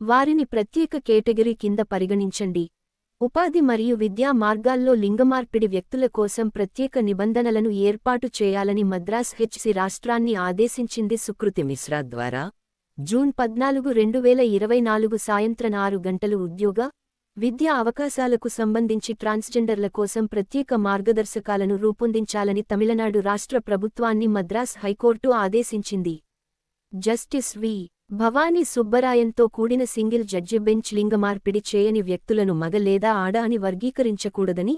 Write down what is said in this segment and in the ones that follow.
వారిని ప్రత్యేక కేటగిరీ కింద పరిగణించండి. ఉపాధి మరియు విద్యా మార్గాల్లో లింగమార్పిడి వ్యక్తుల కోసం ప్రత్యేక నిబంధనలను ఏర్పాటు చేయాలని మద్రాస్ హెచ్సి రాష్ట్రాన్ని ఆదేశించింది సుకృతి మిశ్రా ద్వారా జూన్ పద్నాలుగు రెండు వేల ఇరవై నాలుగు సాయంత్రం ఆరు గంటలు ఉద్యోగ విద్యా అవకాశాలకు సంబంధించి ట్రాన్స్జెండర్ల కోసం ప్రత్యేక మార్గదర్శకాలను రూపొందించాలని తమిళనాడు రాష్ట్ర ప్రభుత్వాన్ని మద్రాస్ హైకోర్టు ఆదేశించింది. Justice V. భవానీ సుబ్బరాయంతో కూడిన సింగిల్ జడ్జి బెంచ్ లింగమార్పిడి చేయని వ్యక్తులను మగ లేదా ఆడ అని వర్గీకరించకూడదని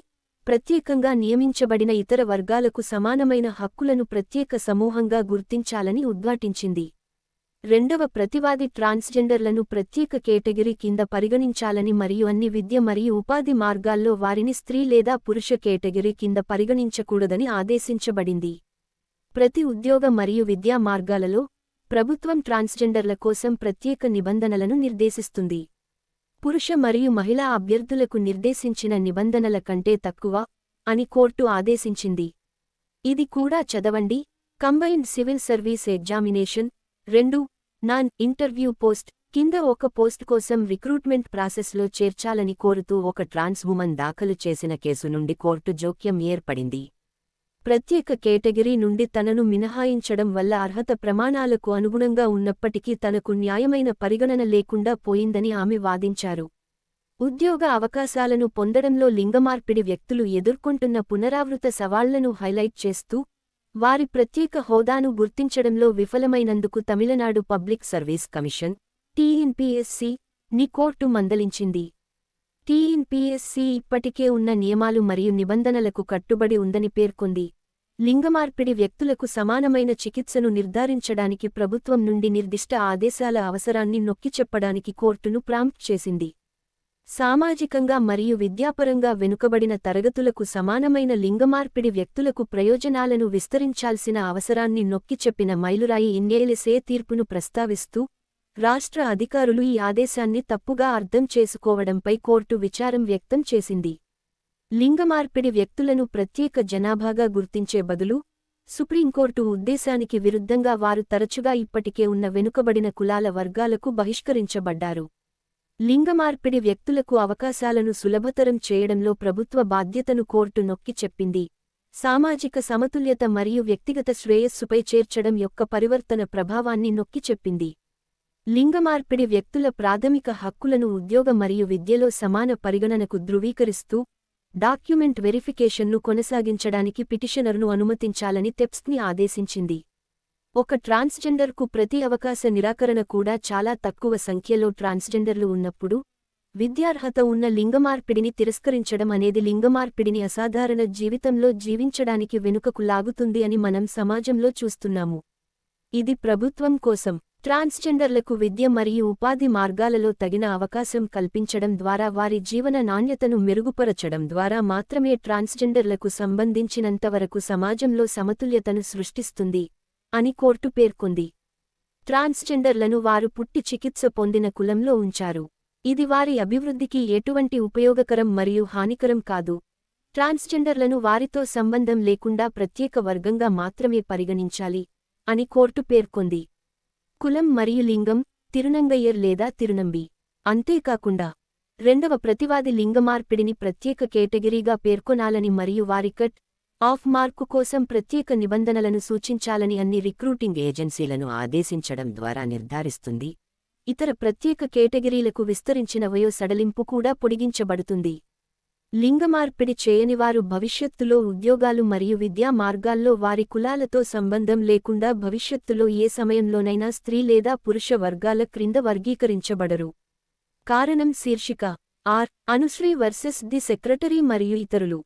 ప్రత్యేకంగా నియమించబడిన ఇతర వర్గాలకు సమానమైన హక్కులను ప్రత్యేక సమూహంగా గుర్తించాలని ఉద్ఘాటించింది. రెండవ ప్రతివాది ట్రాన్స్జెండర్లను ప్రత్యేక కేటగిరీ కింద పరిగణించాలని మరియు అన్ని విద్య మరియు ఉపాధి మార్గాల్లో వారిని స్త్రీ లేదా పురుష కేటగిరీ కింద పరిగణించకూడదని ఆదేశించబడింది. ప్రతి ఉద్యోగ మరియు విద్యా మార్గాలలో ప్రభుత్వం ట్రాన్స్జెండర్ల కోసం ప్రత్యేక నిబంధనలను నిర్దేశిస్తుంది. పురుష మరియు మహిళా అభ్యర్థులకు నిర్దేశించిన నిబంధనల కంటే తక్కువ అని కోర్టు ఆదేశించింది. ఇది కూడా చదవండి. కంబైన్డ్ సివిల్ సర్వీస్ ఎగ్జామినేషన్ రెండు నాన్ ఇంటర్వ్యూ పోస్ట్ కింద ఒక పోస్ట్ కోసం రిక్రూట్మెంట్ ప్రాసెస్లో చేర్చాలని కోరుతూ ఒక ట్రాన్స్ ఉమన్ దాఖలు చేసిన కేసు నుండి కోర్టు జోక్యం ఏర్పడింది. ప్రత్యేక కేటగిరీ నుండి తనను మినహాయించడం వల్ల అర్హత ప్రమాణాలకు అనుగుణంగా ఉన్నప్పటికీ తనకు న్యాయమైన పరిగణన లేకుండా పోయిందని ఆమె వాదించారు. ఉద్యోగ అవకాశాలను పొందడంలో లింగమార్పిడి వ్యక్తులు ఎదుర్కొంటున్న పునరావృత సవాళ్ళను హైలైట్ చేస్తూ వారి ప్రత్యేక హోదాను గుర్తించడంలో విఫలమైనందుకు Tamil Nadu public service commission TNPSC ని కోర్టు మందలించింది. టీఎన్పీఎస్సీ ఇప్పటికే ఉన్న నియమాలు మరియు నిబంధనలకు కట్టుబడి ఉందని పేర్కొంది. లింగమార్పిడి వ్యక్తులకు సమానమైన చికిత్సను నిర్ధారించడానికి ప్రభుత్వం నుండి నిర్దిష్ట ఆదేశాల అవసరాన్ని నొక్కిచెప్పడానికి కోర్టును ప్రాంప్ట్ చేసింది. సామాజికంగా మరియు విద్యాపరంగా వెనుకబడిన తరగతులకు సమానమైన లింగమార్పిడి వ్యక్తులకు ప్రయోజనాలను విస్తరించాల్సిన అవసరాన్ని నొక్కిచెప్పిన మైలురాయి ఎన్ఏఎల్ఎస్ఏ తీర్పును ప్రస్తావిస్తూ రాష్ట్ర అధికారులు ఈ ఆదేశాన్ని తప్పుగా అర్థం చేసుకోవడంపై కోర్టు విచారం వ్యక్తం చేసింది. లింగమార్పిడి వ్యక్తులను ప్రత్యేక జనాభాగా గుర్తించే బదులు సుప్రీంకోర్టు ఉద్దేశానికి విరుద్ధంగా వారు తరచుగా ఇప్పటికే ఉన్న వెనుకబడిన కులాల వర్గాలకు బహిష్కరించబడ్డారు. లింగమార్పిడి వ్యక్తులకు అవకాశాలను సులభతరం చేయడంలో ప్రభుత్వ బాధ్యతను కోర్టు నొక్కి చెప్పింది. సామాజిక సమతుల్యత మరియు వ్యక్తిగత శ్రేయస్సుపై చేర్చడం యొక్క పరివర్తన ప్రభావాన్ని నొక్కి చెప్పింది. లింగమార్పిడి వ్యక్తుల ప్రాథమిక హక్కులను ఉద్యోగ మరియు విద్యలో సమాన పరిగణనకు ధృవీకరిస్తూ డాక్యుమెంట్ వెరిఫికేషన్ను కొనసాగించడానికి పిటిషనర్ను అనుమతించాలని తెప్స్ని ఆదేశించింది. ఒక ట్రాన్స్జెండర్కు ప్రతి అవకాశ నిరాకరణ కూడా చాలా తక్కువ సంఖ్యలో ట్రాన్స్జెండర్లు ఉన్నప్పుడు విద్యార్హత ఉన్న లింగమార్పిడిని తిరస్కరించడం అనేది లింగమార్పిడిని అసాధారణ జీవితంలో జీవించడానికి వెనుకకు లాగుతుంది అని మనం సమాజంలో చూస్తున్నాము. ఇది ప్రభుత్వం కోసం ట్రాన్స్జెండర్లకు విద్య మరియు ఉపాధి మార్గాలలో తగిన అవకాశం కల్పించడం ద్వారా వారి జీవన నాణ్యతను మెరుగుపరచడం ద్వారా మాత్రమే ట్రాన్స్జెండర్లకు సంబంధించినంతవరకు సమాజంలో సమతుల్యతను సృష్టిస్తుంది అని కోర్టు పేర్కొంది. ట్రాన్స్జెండర్లను వారు పుట్టి చికిత్స పొందిన కులంలో ఉంచారు. ఇది వారి అభివృద్ధికి ఎటువంటి ఉపయోగకరం మరియు హానికరం కాదు. ట్రాన్స్జెండర్లను వారితో సంబంధం లేకుండా ప్రత్యేక వర్గంగా మాత్రమే పరిగణించాలి అని కోర్టు పేర్కొంది. కులం మరియు లింగం తిరునంగయ్యర్ లేదా తిరునంబి. అంతేకాకుండా రెండవ ప్రతివాది లింగమార్పిడిని ప్రత్యేక కేటగిరీగా పేర్కొనాలని మరియు వారి కట్ ఆఫ్ మార్కు కోసం ప్రత్యేక నిబంధనలను సూచించాలని అన్ని రిక్రూటింగ్ ఏజెన్సీలను ఆదేశించడం ద్వారా నిర్ధారిస్తుంది. ఇతర ప్రత్యేక కేటగిరీలకు విస్తరించిన వయో సడలింపు కూడా పొడిగించబడుతుంది. లింగమార్పిడి చేయనివారు భవిష్యత్తులో ఉద్యోగాలు మరియు విద్యా మార్గాల్లో వారి కులాలతో సంబంధం లేకుండా భవిష్యత్తులో ఏ సమయంలోనైనా స్త్రీ లేదా పురుష వర్గాల క్రింద వర్గీకరించబడరు. కారణం శీర్షిక. R. Anushree versus the secretary మరియు ఇతరులు.